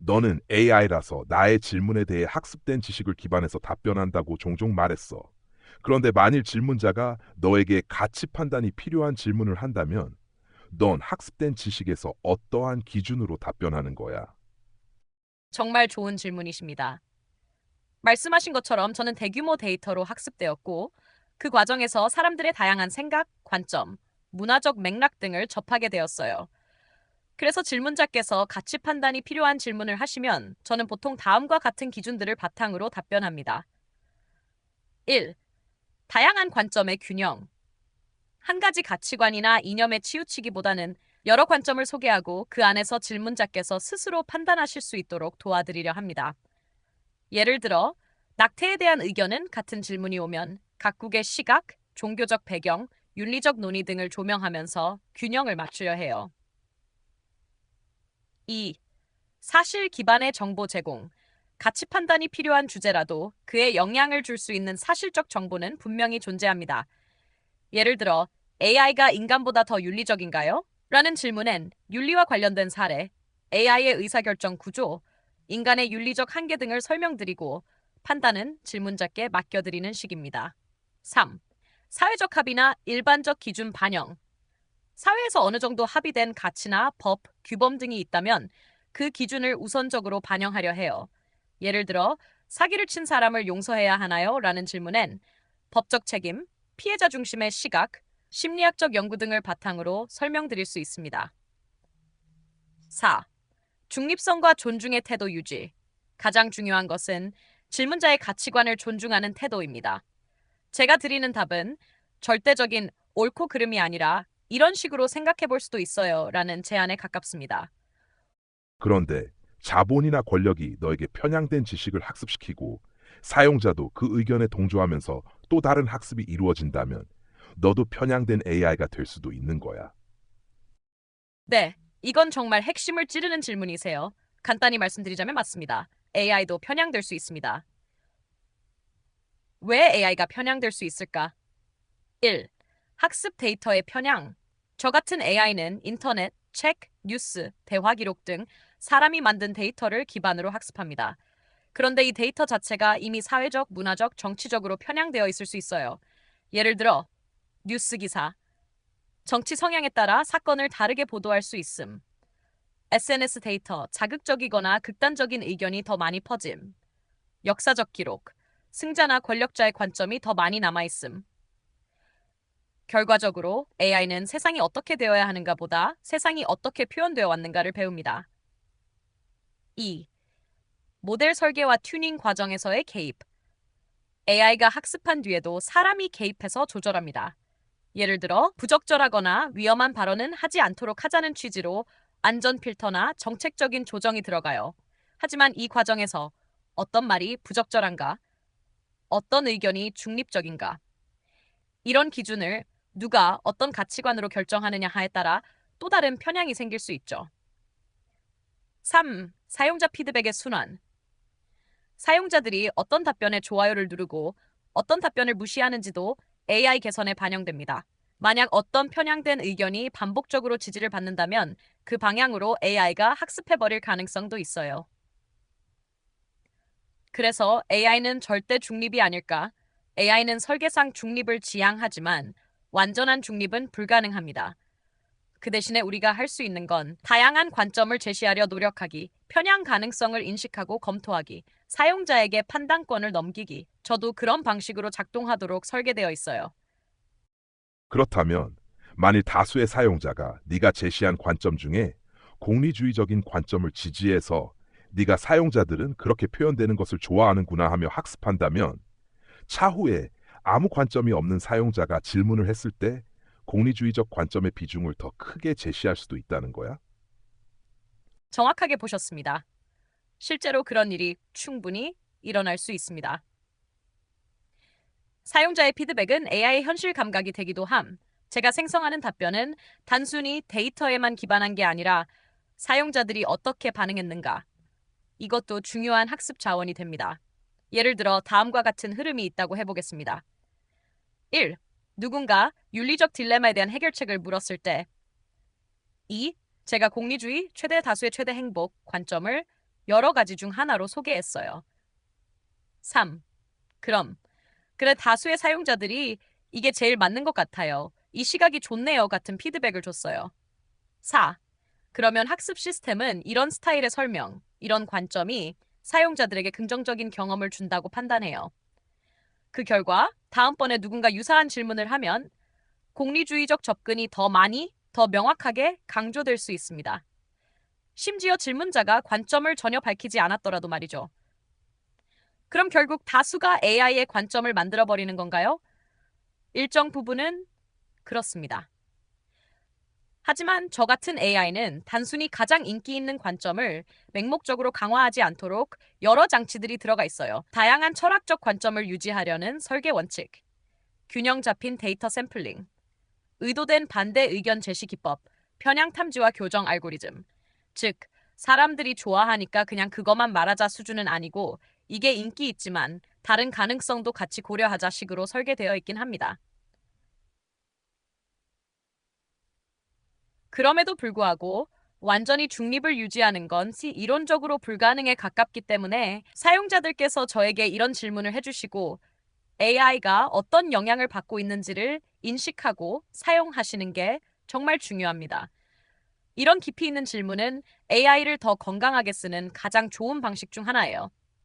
너는 AI라서 나의 질문에 대해 학습된 지식을 기반해서 답변한다고 종종 말했어. 그런데 만일 질문자가 너에게 가치 판단이 필요한 질문을 한다면 넌 학습된 지식에서 어떠한 기준으로 답변하는 거야? 정말 좋은 질문이십니다. 말씀하신 것처럼 저는 대규모 데이터로 학습되었고 그 과정에서 사람들의 다양한 생각, 관점, 문화적 맥락 등을 접하게 되었어요. 그래서 질문자께서 가치 판단이 필요한 질문을 하시면 저는 보통 다음과 같은 기준들을 바탕으로 답변합니다. 1. 다양한 관점의 균형. 한 가지 가치관이나 이념에 치우치기보다는 여러 관점을 소개하고 그 안에서 질문자께서 스스로 판단하실 수 있도록 도와드리려 합니다. 예를 들어, 낙태에 대한 의견은 같은 질문이 오면 각국의 시각, 종교적 배경, 윤리적 논의 등을 조명하면서 균형을 맞추려 해요. 2. 사실 기반의 정보 제공. 가치 판단이 필요한 주제라도 그에 영향을 줄 수 있는 사실적 정보는 분명히 존재합니다. 예를 들어, AI가 인간보다 더 윤리적인가요? 라는 질문엔 윤리와 관련된 사례, AI의 의사결정 구조, 인간의 윤리적 한계 등을 설명드리고 판단은 질문자께 맡겨드리는 식입니다. 3. 사회적 합의나 일반적 기준 반영. 사회에서 어느 정도 합의된 가치나 법, 규범 등이 있다면 그 기준을 우선적으로 반영하려 해요. 예를 들어, 사기를 친 사람을 용서해야 하나요? 라는 질문엔 법적 책임, 피해자 중심의 시각, 심리학적 연구 등을 바탕으로 설명드릴 수 있습니다. 4. 중립성과 존중의 태도 유지. 가장 중요한 것은 질문자의 가치관을 존중하는 태도입니다. 제가 드리는 답은 절대적인 옳고 그름이 아니라 이런 식으로 생각해 볼 수도 있어요. 라는 제안에 가깝습니다. 그런데 자본이나 권력이 너에게 편향된 지식을 학습시키고 사용자도 그 의견에 동조하면서 또 다른 학습이 이루어진다면 너도 편향된 AI가 될 수도 있는 거야. 네, 이건 정말 핵심을 찌르는 질문이세요. 간단히 말씀드리자면 맞습니다. AI도 편향될 수 있습니다. 왜 AI가 편향될 수 있을까? 1. 학습 데이터의 편향. 저 같은 AI는 인터넷, 책, 뉴스, 대화 기록 등 사람이 만든 데이터를 기반으로 학습합니다. 그런데 이 데이터 자체가 이미 사회적, 문화적, 정치적으로 편향되어 있을 수 있어요. 예를 들어 뉴스 기사, 정치 성향에 따라 사건을 다르게 보도할 수 있음. SNS 데이터, 자극적이거나 극단적인 의견이 더 많이 퍼짐. 역사적 기록, 승자나 권력자의 관점이 더 많이 남아있음. 결과적으로 AI는 세상이 어떻게 되어야 하는가 보다 세상이 어떻게 표현되어 왔는가를 배웁니다. 2. 모델 설계와 튜닝 과정에서의 개입. AI가 학습한 뒤에도 사람이 개입해서 조절합니다. 예를 들어 부적절하거나 위험한 발언은 하지 않도록 하자는 취지로 안전 필터나 정책적인 조정이 들어가요. 하지만 이 과정에서 어떤 말이 부적절한가? 어떤 의견이 중립적인가? 이런 기준을 누가 어떤 가치관으로 결정하느냐에 따라 또 다른 편향이 생길 수 있죠. 3. 사용자 피드백의 순환. 사용자들이 어떤 답변에 좋아요를 누르고 어떤 답변을 무시하는지도 AI 개선에 반영됩니다. 만약 어떤 편향된 의견이 반복적으로 지지를 받는다면 그 방향으로 AI가 학습해버릴 가능성도 있어요. 그래서 AI는 절대 중립이 아닐까? AI는 설계상 중립을 지향하지만 완전한 중립은 불가능합니다. 그 대신에 우리가 할 수 있는 건 다양한 관점을 제시하려 노력하기, 편향 가능성을 인식하고 검토하기, 사용자에게 판단권을 넘기기. 저도 그런 방식으로 작동하도록 설계되어 있어요. 그렇다면 만일 다수의 사용자가 네가 제시한 관점 중에 공리주의적인 관점을 지지해서 네가 사용자들은 그렇게 표현되는 것을 좋아하는구나 하며 학습한다면 차후에 아무 관점이 없는 사용자가 질문을 했을 때 공리주의적 관점의 비중을 더 크게 제시할 수도 있다는 거야? 정확하게 보셨습니다. 실제로 그런 일이 충분히 일어날 수 있습니다. 사용자의 피드백은 AI 현실 감각이 되기도 함. 제가 생성하는 답변은 단순히 데이터에만 기반한 게 아니라 사용자들이 어떻게 반응했는가. 이것도 중요한 학습 자원이 됩니다. 예를 들어 다음과 같은 흐름이 있다고 해보겠습니다. 1. 누군가 윤리적 딜레마에 대한 해결책을 물었을 때 2. 제가 공리주의, 최대 다수의 최대 행복 관점을 여러 가지 중 하나로 소개했어요. 3. 그럼. 그래 다수의 사용자들이 이게 제일 맞는 것 같아요. 이 시각이 좋네요 같은 피드백을 줬어요. 4. 그러면 학습 시스템은 이런 스타일의 설명, 이런 관점이 사용자들에게 긍정적인 경험을 준다고 판단해요. 그 결과 다음번에 누군가 유사한 질문을 하면 공리주의적 접근이 더 많이, 더 명확하게 강조될 수 있습니다. 심지어 질문자가 관점을 전혀 밝히지 않았더라도 말이죠. 그럼 결국 다수가 AI의 관점을 만들어버리는 건가요? 일정 부분은 그렇습니다. 하지만 저 같은 AI는 단순히 가장 인기 있는 관점을 맹목적으로 강화하지 않도록 여러 장치들이 들어가 있어요. 다양한 철학적 관점을 유지하려는 설계 원칙, 균형 잡힌 데이터 샘플링, 의도된 반대 의견 제시 기법, 편향 탐지와 교정 알고리즘. 즉, 사람들이 좋아하니까 그냥 그것만 말하자 수준은 아니고 이게 인기 있지만 다른 가능성도 같이 고려하자 식으로 설계되어 있긴 합니다. 그럼에도 불구하고 완전히 중립을 유지하는 건시 이론적으로 불가능에 가깝기 때문에 사용자들께서 저에게 이런 질문을 해주시고 AI가 어떤 영향을 받고 있는지를 인식하고 사용하시는 게 정말 중요합니다. 이런 깊이 있는 질문은 AI를 더 건강하게 쓰는 가장 좋은 방식 중 하나예요.